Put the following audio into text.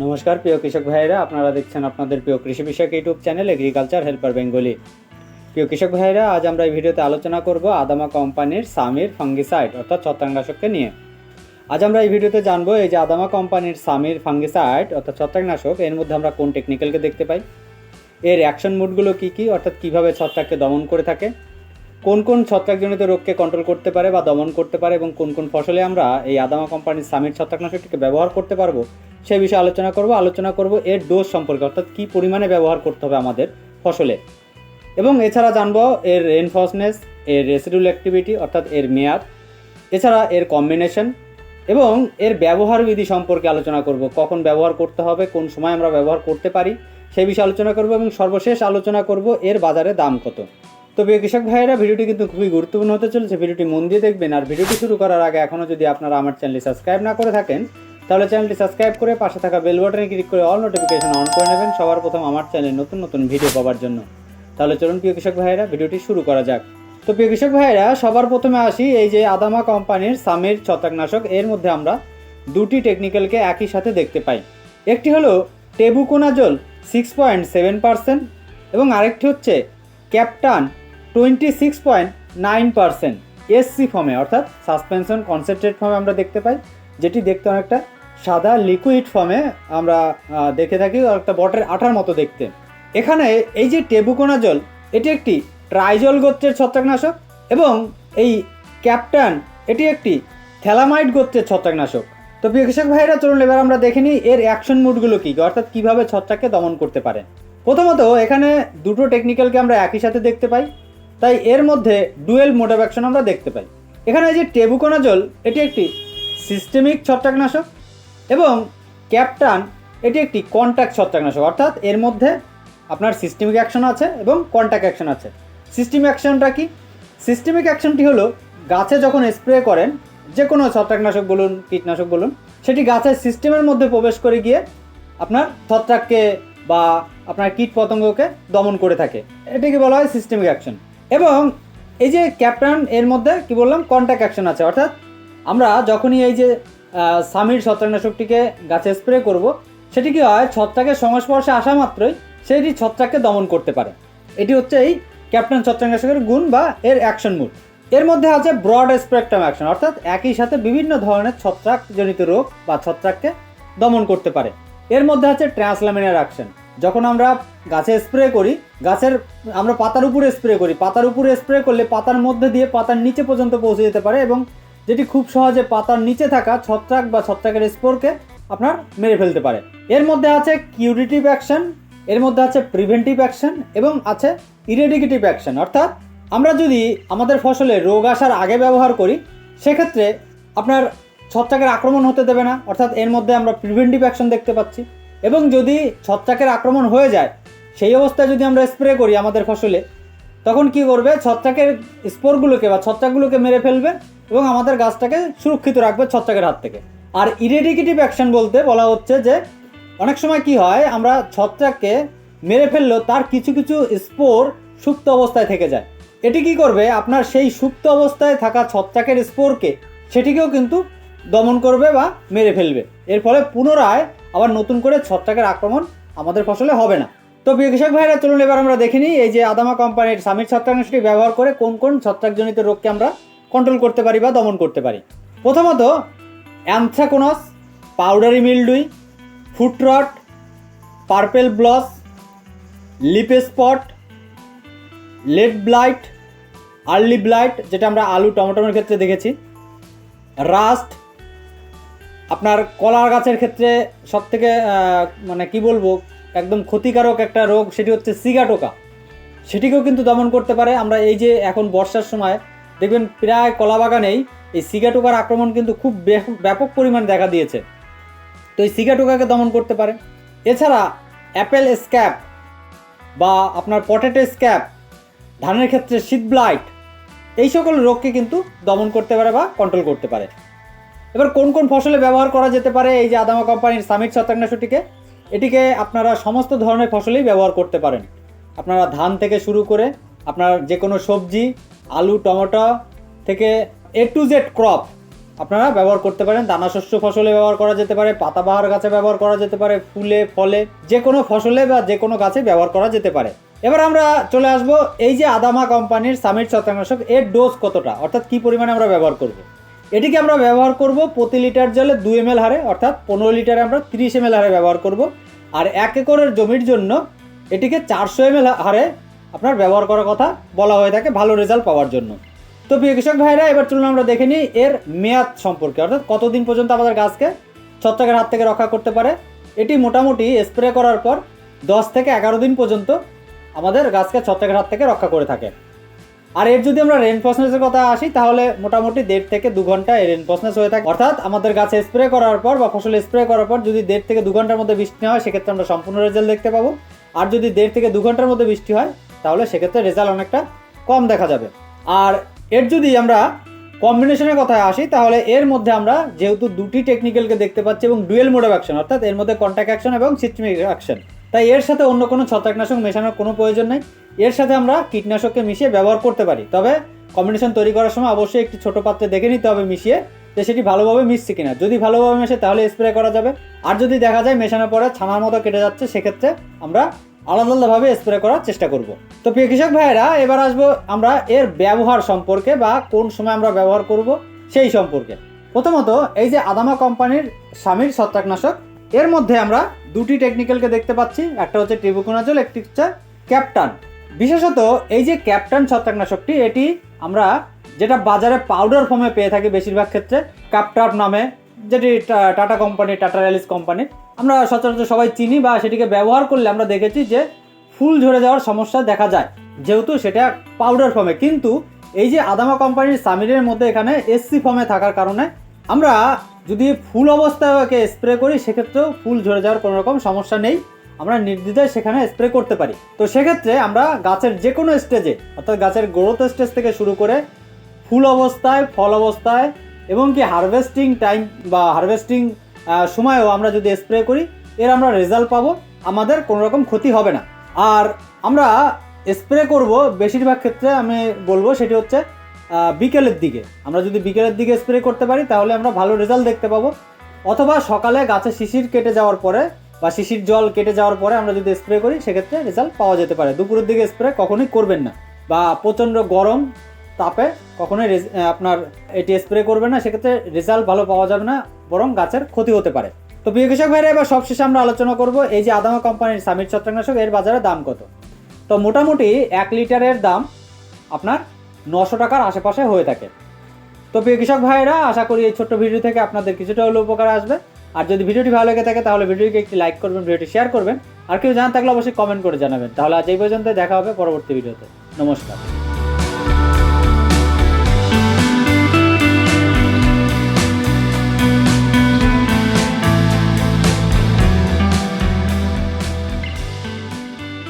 নমস্কার, প্রিয় কৃষক ভাইয়েরা। আপনারা দেখছেন আপনাদের প্রিয় কৃষি বিষয়ক YouTube channel agriculture helper Bengali. প্রিয় কৃষক ভাইয়েরা, আজ আমরা এই ভিডিওতে আলোচনা করব আদামা কোম্পানির সামির ফাঙ্গিসাইড, অর্থাৎ ছত্রাকনাশককে নিয়ে। আজ আমরা এই ভিডিওতে জানব এই যে আদামা কোম্পানির সামির ফাঙ্গিসাইড, অর্থাৎ ছত্রাকনাশক, এর মধ্যে আমরা কোন টেকনিক্যালকে দেখতে পাই, এর অ্যাকশন মুডগুলো কী কী, অর্থাৎ কীভাবে ছত্রাককে দমন করে থাকে কোন কোন ছত্রাকজনিত রোগকে কন্ট্রোল করতে পারে বা দমন করতে পারে এবং কোন কোন ফসলে আমরা এই আদামা কোম্পানির সামির ছত্রাকনাশকটিকে ব্যবহার করতে পারব, সে বিষয়ে আলোচনা করব। আলোচনা করব এর ডোজ সম্পর্কে, অর্থাৎ কী পরিমাণে ব্যবহার করতে হবে আমাদের ফসলে। এবং এছাড়া জানব এর রেনফর্সনেস এর রেসিডুল অ্যাক্টিভিটি অর্থাৎ এর মেয়াদ, এছাড়া এর কম্বিনেশন এবং এর ব্যবহার বিধি সম্পর্কে আলোচনা করব। কখন ব্যবহার করতে হবে, কোন সময় আমরা ব্যবহার করতে পারি সেই বিষয়ে আলোচনা করব এবং সর্বশেষ আলোচনা করব এর বাজারে দাম কত। তো কৃষক ভাইয়েরা, ভিডিওটি কিন্তু খুবই গুরুত্বপূর্ণ হতে চলেছে। ভিডিওটি মন দিয়ে দেখবেন আর ভিডিওটি শুরু করার আগে এখনও যদি আপনারা আমার চ্যানেলটি সাবস্ক্রাইব না করে থাকেন, তাহলে চ্যানেলটি সাবস্ক্রাইব করে পাশে থাকা বেল বাটনে ক্লিক করে অল নোটিফিকেশন অন করে নেবেন সবার প্রথম আমার চ্যানেলে নতুন নতুন ভিডিও পাওয়ার জন্য। তাহলে চলুন, প্রিয় কৃষক ভাইয়েরা, ভিডিওটি শুরু করা যাক। তো প্রিয় কৃষক ভাইয়েরা, সবার প্রথমে আসি এই যে আদামা কোম্পানির সামির ছত্রাকনাশক। এর মধ্যে আমরা দুটি টেকনিক্যালকে একই সাথে দেখতে পাই। একটি হলো tebuconazole six point seven percent এবং আরেকটি হচ্ছে captan twenty six point nine percent SC ফর্মে অর্থাৎ সাসপেনশন কনসেন্ট্রেট ফর্মে আমরা দেখতে পাই, যেটি দেখতে অনেকটা সাদা লিকুইড ফর্মে আমরা দেখে থাকি একটা বটের আঠার মতো দেখতে। এখানে এই যে টেবুকোনা জল এটি একটি ট্রাইজল গোত্রের ছত্রাকনাশক এবং এই ক্যাপটান, এটি একটি থ্যালামাইড গোত্রের ছত্রাকনাশক। তো প্রিয় কৃষক ভাইরা চলুন এবার আমরা দেখে নিই এর অ্যাকশন মুডগুলো কী, অর্থাৎ কীভাবে ছত্রাককে দমন করতে পারে। প্রথমত, এখানে দুটো টেকনিক্যালকে আমরা একই সাথে দেখতে পাই। তাই এর মধ্যে ডুয়েল মোড অফ অ্যাকশন আমরা দেখতে পাই। এখানে যে টেবুকোনাজল, এটি একটি সিস্টেমিক ছত্রাকনাশক এবং ক্যাপটান, এটি একটি কন্ট্যাক্ট ছত্রাকনাশক। অর্থাৎ এর মধ্যে আপনার সিস্টেমিক অ্যাকশন আছে এবং কন্ট্যাক্ট অ্যাকশন আছে। সিস্টেমিক অ্যাকশনটা কি? সিস্টেমিক অ্যাকশনটি হলো গাছে যখন স্প্রে করেন যে কোনো ছত্রাকনাশক বলুন, কীটনাশক বলুন, সেটি গাছের সিস্টেমের মধ্যে প্রবেশ করে গিয়ে আপনার ছত্রাককে বা আপনার কীট পতঙ্গকে দমন করে থাকে। এটাকে বলা হয় সিস্টেমিক অ্যাকশন। এবং এই যে ক্যাপ্টান এর মধ্যে কি বললাম কন্ট্যাক্ট অ্যাকশন আছে। অর্থাৎ আমরা যখনই এই যে সামির ছত্রাকনাশকটিকে গাছে স্প্রে করব, সেটি কি হয়, ছত্রাকের সংস্পর্শে আসা মাত্রই সেটি ছত্রাককে দমন করতে পারে। এটি হচ্ছে এই ক্যাপ্টেন ছত্রাকনাশকের গুণ বা এর অ্যাকশন মুড এর মধ্যে আছে ব্রড স্পেকট্রাম অ্যাকশন অর্থাৎ একই সাথে বিভিন্ন ধরনের ছত্রাকজনিত রোগ বা ছত্রাককে দমন করতে পারে। এর মধ্যে আছে ট্রান্সলামিনার অ্যাকশন যখন আমরা গাছে স্প্রে করি, গাছের আমরা পাতার উপরে স্প্রে করি, পাতার উপরে স্প্রে করলে পাতার মধ্যে দিয়ে পাতার নিচে পর্যন্ত পৌঁছে যেতে পারে এবং যেটি খুব সহজে পাতার নিচে থাকা ছত্রাক বা ছত্রাকের স্পোরকে আপনার মেরে ফেলতে পারে। এর মধ্যে আছে কিউরিটিভ অ্যাকশন এর মধ্যে আছে প্রিভেন্টিভ অ্যাকশন এবং আছে ইরেডিকেটিভ অ্যাকশন অর্থাৎ আমরা যদি আমাদের ফসলে রোগ আসার আগে ব্যবহার করি, সেক্ষেত্রে আপনার ছত্রাকের আক্রমণ হতে দেবে না। অর্থাৎ এর মধ্যে আমরা প্রিভেন্টিভ অ্যাকশন দেখতে পাচ্ছি। এবং যদি ছত্রাকের আক্রমণ হয়ে যায়, সেই অবস্থায় যদি আমরা স্প্রে করি আমাদের ফসলে, তখন কি করবে? ছত্রাকের স্পোরগুলোকে বা ছত্রাকগুলোকে মেরে ফেলবে এবং আমাদের গাছটাকে সুরক্ষিত রাখবে ছত্রাকের হাত থেকে। আর ইরেডিকেটিভ অ্যাকশন বলতে বলা হচ্ছে যে, অনেক সময় কি হয়, আমরা ছত্রাককে মেরে ফেললেও তার কিছু কিছু স্পোর সুপ্ত অবস্থায় থেকে যায়। এটি কি করবে? আপনার সেই সুপ্ত অবস্থায় থাকা ছত্রাকের স্পোরকে সেটিকেও কিন্তু দমন করবে বা মেরে ফেলবে। এর ফলে পুনরায় আবার নতুন করে ছত্রাকের আক্রমণ আমাদের ফসলে হবে না। তো প্রিয় কৃষক ভাইরা, চলুন এবার আমরা দেখে নিই এই যে আদামা কোম্পানির সামির ছত্রাকনাশকটি ব্যবহার করে কোন কোন ছত্রাকজনিত রোগকে আমরা কন্ট্রোল করতে পারি বা দমন করতে পারি। প্রথমত, anthracnose, powdery mildew foot rot purple blotch leaf spot late blight, early blight, যেটা আমরা আলু, টমেটোর ক্ষেত্রে দেখেছি, রাস্ট আপনার কলার গাছের ক্ষেত্রে সব থেকে মানে কি বলব, একদম ক্ষতিকারক একটা রোগ সেটি হচ্ছে সিগাটোকা সেটিকেও কিন্তু দমন করতে পারে। আমরা এই যে এখন বর্ষার সময় দেখবেন প্রায় কলা বাগানেই এই সিগাটোকার আক্রমণ কিন্তু খুব ব্যাপ- ব্যাপক পরিমাণ দেখা দিয়েছে। তো এই সিগাটোকাকে দমন করতে পারে। এছাড়া অ্যাপেল স্ক্যাপ বা আপনার পটেটো স্ক্যাপ ধানের ক্ষেত্রে শীত ব্লাইট, এই সকল রোগকে কিন্তু দমন করতে পারে বা কন্ট্রোল করতে পারে। এবার কোন কোন ফসলে ব্যবহার করা যেতে পারে এই যে আদামা কোম্পানির সামিট ছত্রাকনাশকটিকে, এটিকে আপনারা সমস্ত ধরনের ফসলেই ব্যবহার করতে পারেন। আপনারা ধান থেকে শুরু করে আপনার যে কোনো সবজি, আলু, টমেটো থেকে এ টু জেড ক্রপ আপনারা ব্যবহার করতে পারেন। দানা শস্য ফসলে ব্যবহার করা যেতে পারে, পাতাবাহার গাছে ব্যবহার করা যেতে পারে, ফুলে, ফলে যে কোনো ফসলে বা যে কোনো গাছে ব্যবহার করা যেতে পারে। এবার আমরা চলে আসব এই যে আদামা কোম্পানির সামিট ছত্রাকনাশক এর ডোজ কতটা, অর্থাৎ কি পরিমাণে আমরা ব্যবহার করব। এটিকে আমরা ব্যবহার করব প্রতি লিটার জলে দুই এম হারে, অর্থাৎ পনেরো লিটারে আমরা তিরিশ এম হারে ব্যবহার করব। আর এক একরের জমির জন্য এটিকে চারশো এম হারে আপনার ব্যবহার করার কথা বলা হয়ে থাকে, ভালো রেজাল্ট পাওয়ার জন্য। তো প্রিয় কৃষক ভাইরা, এবার চলুন আমরা দেখে নিই এর মেয়াদ সম্পর্কে, অর্থাৎ কতদিন পর্যন্ত আমাদের গাছকে ছত্রাকের হাত থেকে রক্ষা করতে পারে। এটি মোটামুটি স্প্রে করার পর দশ থেকে এগারো দিন পর্যন্ত আমাদের গাছকে ছত্রাকের হাত থেকে রক্ষা করে থাকে। আর এর যদি আমরা রেনফোর্সনেসের কথা আসি, তাহলে মোটামুটি দেড় থেকে দু ঘণ্টা এই রেনফোর্সনেস হয়ে থাকে। অর্থাৎ আমাদের গাছে স্প্রে করার পর বা ফসল স্প্রে করার পর যদি দেড় থেকে দু ঘণ্টার মধ্যে বৃষ্টি হয়, সেক্ষেত্রে আমরা সম্পূর্ণ রেজাল্ট দেখতে পাবো। আর যদি দেড় থেকে দু ঘণ্টার মধ্যে বৃষ্টি হয়, তাহলে সেক্ষেত্রে রেজাল্ট অনেকটা কম দেখা যাবে। আর এর যদি আমরা কম্বিনেশনের কথায় আসি, তাহলে এর মধ্যে আমরা যেহেতু দুটি টেকনিক্যালকে দেখতে পাচ্ছি এবং ডুয়েল মোড অফ অ্যাকশন অর্থাৎ এর মধ্যে কন্ট্যাক্ট অ্যাকশন এবং সিস্টেমিক অ্যাকশন তাই এর সাথে অন্য কোনো ছত্রাকনাশক মেশানোর কোনো প্রয়োজন নেই। এর সাথে আমরা কীটনাশককে মিশিয়ে ব্যবহার করতে পারি। তবে কম্বিনেশন তৈরি করার সময় অবশ্যই একটি ছোট পাত্রে দেখে নিতে হবে মিশিয়ে যে সেটি ভালোভাবে মিশছে কিনা। যদি ভালোভাবে মেশে তাহলে স্প্রে করা যাবে। আর যদি দেখা যায় মেশানোর পরে ছানার মতো কেটে যাচ্ছে, সেক্ষেত্রে আমরা আলাদা আলাদাভাবে স্প্রে করার চেষ্টা করব। তো প্রিয় কৃষক ভাইয়েরা, এবার আসব আমরা এর ব্যবহার সম্পর্কে বা কোন সময় আমরা ব্যবহার করব সেই সম্পর্কে। প্রথমত এই যে আদামা কোম্পানির স্বামীর ছত্রাকনাশক, এর মধ্যে আমরা দুটি টেকনিক্যালকে দেখতে পাচ্ছি। একটা হচ্ছে টিবুকোনাজল একটি হচ্ছে ক্যাপটান। বিশেষত এই যে ক্যাপটান ছত্রাকনাশকটি, এটি আমরা যেটা বাজারে পাউডার ফর্মে পেয়ে থাকি বেশিরভাগ ক্ষেত্রে, ক্যাপটাপ নামে, যেটি Tata company, Tata Rallis company. আমরা সচরাচর সবাই চিনি বা সেটিকে ব্যবহার করলে আমরা দেখেছি যে ফুল ঝরে যাওয়ার সমস্যা দেখা যায়, যেহেতু সেটা পাউডার ফর্মে কিন্তু এই যে আদামা কোম্পানির সামিরের মধ্যে এখানে এসসি ফর্মে থাকার কারণে আমরা যদি ফুল অবস্থায় স্প্রে করি, সেক্ষেত্রেও ফুল ঝরে যাওয়ার কোনো রকম সমস্যা নেই। আমরা নির্দ্বিধায় সেখানে স্প্রে করতে পারি। তো সেক্ষেত্রে আমরা গাছের যে কোনো স্টেজে অর্থাৎ গাছের গ্রোথ স্টেজ থেকে শুরু করে ফুল অবস্থায়, ফল অবস্থায়, এবং কি হারভেস্টিং টাইম বা হারভেস্টিং সময়ও আমরা যদি স্প্রে করি, এর আমরা রেজাল্ট পাবো। আমাদের কোনো রকম ক্ষতি হবে না। আর আমরা স্প্রে করব, বেশিরভাগ ক্ষেত্রে আমি বলব সেটি হচ্ছে বিকেলের দিকে। আমরা যদি বিকেলের দিকে স্প্রে করতে পারি, তাহলে আমরা ভালো রেজাল্ট দেখতে পাবো। অথবা সকালে গাছে শিশির কেটে যাওয়ার পরে বা শিশির জল কেটে যাওয়ার পরে আমরা যদি স্প্রে করি, সেক্ষেত্রে রেজাল্ট পাওয়া যেতে পারে। দুপুরের দিকে স্প্রে কখনোই করবেন না বা প্রচণ্ড গরম তাপে কখনোই আপনার এটি স্প্রে করবেন না। সেক্ষেত্রে রেজাল্ট ভালো পাওয়া যাবে না, বরং গাছের ক্ষতি হতে পারে। তো প্রিয় কৃষক ভাইরা, এবার সবশেষে আমরা আলোচনা করব এই যে আদামা কোম্পানির সামির ছত্রাকনাশক, এর বাজারে দাম কত? তো মোটামুটি এক লিটারের দাম আপনার নশো টাকার আশেপাশে হয়ে থাকে। তো প্রিয় কৃষক ভাইরা, আশা করি এই ছোট্ট ভিডিও থেকে আপনাদের কিছুটা হলেও উপকার আসবে। আর যদি ভিডিওটি ভালো লেগে থাকে, তাহলে ভিডিওকে একটি লাইক করবেন, ভিডিওটি শেয়ার করবেন। আর কেউ জানা থাকলে অবশ্যই কমেন্ট করে জানাবেন। তাহলে আজ এই পর্যন্ত দেখা হবে পরবর্তী ভিডিওতে। নমস্কার।